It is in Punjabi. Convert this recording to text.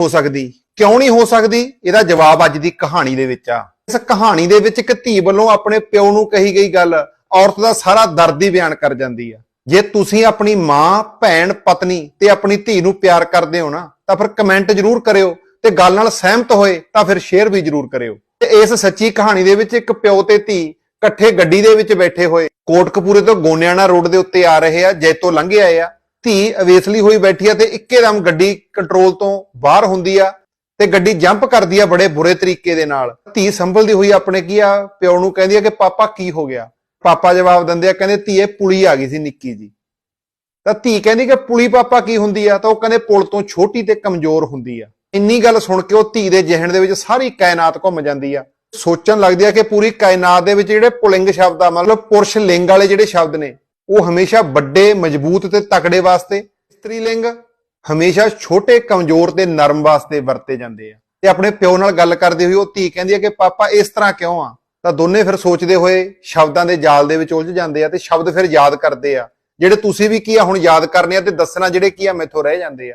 ਹੋ ਸਕਦੀ? ਕਿਉਂ ਨਹੀਂ ਹੋ ਸਕਦੀ? ਇਹਦਾ ਜਵਾਬ ਅੱਜ ਦੀ ਕਹਾਣੀ ਦੇ ਵਿੱਚ ਆ। ਇਸ ਕਹਾਣੀ ਦੇ ਵਿੱਚ ਇੱਕ ਧੀ ਵੱਲੋਂ ਆਪਣੇ ਪਿਓ ਨੂੰ ਕਹੀ ਗਈ ਗੱਲ, ਔਰਤ ਦਾ ਸਾਰਾ ਦਰਦ ਹੀ ਬਿਆਨ ਕਰ ਜਾਂਦੀ ਆ। ਜੇ ਤੁਸੀਂ ਆਪਣੀ ਮਾਂ, ਭੈਣ, ਪਤਨੀ ਤੇ ਆਪਣੀ ਧੀ ਨੂੰ ਪਿਆਰ ਕਰਦੇ ਹੋ ਨਾ, ਤਾਂ ਫਿਰ ਕਮੈਂਟ ਜ਼ਰੂਰ ਕਰਿਓ ਤੇ ਗੱਲ ਨਾਲ ਸਹਿਮਤ ਹੋਏ ਤਾਂ ਫਿਰ ਸ਼ੇਅਰ ਵੀ ਜ਼ਰੂਰ ਕਰਿਓ। ਤੇ ਇਸ ਸੱਚੀ ਕਹਾਣੀ ਦੇ ਵਿੱਚ ਇੱਕ ਪਿਓ ਤੇ ਧੀ ਇਕੱਠੇ ਗੱਡੀ ਦੇ ਵਿੱਚ ਬੈਠੇ ਹੋਏ ਕੋਟਕਪੂਰੇ ਤੋਂ ਗੋਨਿਆਣਾ ਰੋਡ ਦੇ ਉੱਤੇ ਆ ਰਹੇ ਆ, ਜੈਤੋ ਲੰਘੇ ਆਏ ਆ। ਧੀ ਅਵੇਸਲੀ ਹੋਈ ਬੈਠੀ ਆ ਤੇ ਇੱਕੇ ਦਮ ਗੱਡੀ ਕੰਟਰੋਲ ਤੋਂ ਬਾਹਰ ਹੁੰਦੀ ਆ ਤੇ ਗੱਡੀ ਜੰਪ ਕਰਦੀ ਆ ਬੜੇ ਬੁਰੇ ਤਰੀਕੇ ਦੇ ਨਾਲ। ਧੀ ਸੰਭਲਦੀ ਹੋਈ ਆਪਣੇ ਕੀ ਆ? ਪਿਓ ਨੂੰ ਕਹਿੰਦੀ ਆ ਕਿ ਪਾਪਾ ਕੀ ਹੋ ਗਿਆ? ਪਾਪਾ ਜਵਾਬ ਦਿੰਦੇ ਆ, ਕਹਿੰਦੇ ਧੀਏ ਪੁਲੀ ਆ ਗਈ ਸੀ ਨਿੱਕੀ ਜੀ। ਤਾਂ ਧੀ ਕਹਿੰਦੀ ਕਿ ਪੁਲੀ ਪਾਪਾ ਕੀ ਹੁੰਦੀ ਆ? ਤਾਂ ਉਹ ਕਹਿੰਦੇ ਪੁਲ ਤੋਂ ਛੋਟੀ ਤੇ ਕਮਜ਼ੋਰ ਹੁੰਦੀ ਆ। ਇੰਨੀ ਗੱਲ ਸੁਣ ਕੇ ਉਹ ਧੀ ਦੇ ਜ਼ਿਹਨ ਦੇ ਵਿੱਚ ਸਾਰੀ ਕਾਇਨਾਤ ਘੁੰਮ ਜਾਂਦੀ ਆ। ਸੋਚਣ ਲੱਗਦੀ ਆ ਕਿ ਪੂਰੀ ਕਾਇਨਾਤ ਦੇ ਵਿੱਚ ਜਿਹੜੇ ਪੁਲਿੰਗ ਸ਼ਬਦ ਆ, ਮਤਲਬ ਪੁਰਸ਼ ਲਿੰਗ ਵਾਲੇ ਜਿਹੜੇ ਸ਼ਬਦ ਨੇ ਉਹ ਹਮੇਸ਼ਾ ਵੱਡੇ, ਮਜ਼ਬੂਤ ਤੇ ਤਕੜੇ ਵਾਸਤੇ ਇਸਤਰੀ ਲਿੰਗ ਹਮੇਸ਼ਾ ਛੋਟੇ, ਕਮਜ਼ੋਰ ਤੇ ਨਰਮ ਵਾਸਤੇ ਵਰਤੇ ਜਾਂਦੇ ਆ। ਤੇ ਆਪਣੇ ਪਿਓ ਨਾਲ ਗੱਲ ਕਰਦੇ ਹੋਏ ਉਹ ਧੀ ਕਹਿੰਦੀ ਹੈ ਕਿ, ਪਾਪਾ, ਇਸ ਤਰ੍ਹਾਂ ਕਿਉਂ ਆ? ਤਾਂ ਦੋਨੇ ਫਿਰ ਸੋਚਦੇ ਹੋਏ ਸ਼ਬਦਾਂ ਦੇ ਜਾਲ ਦੇ ਵਿੱਚ ਉਲਝ ਜਾਂਦੇ ਆ ਤੇ ਸ਼ਬਦ ਫਿਰ ਯਾਦ ਕਰਦੇ ਆ। ਜਿਹੜੇ ਤੁਸੀਂ ਵੀ ਕੀ ਆ ਹੁਣ ਯਾਦ ਕਰਨੇ ਆ ਤੇ ਦੱਸਣਾ ਜਿਹੜੇ ਕੀ ਆ ਮੈਥੋਂ ਰਹਿ ਜਾਂਦੇ ਆ।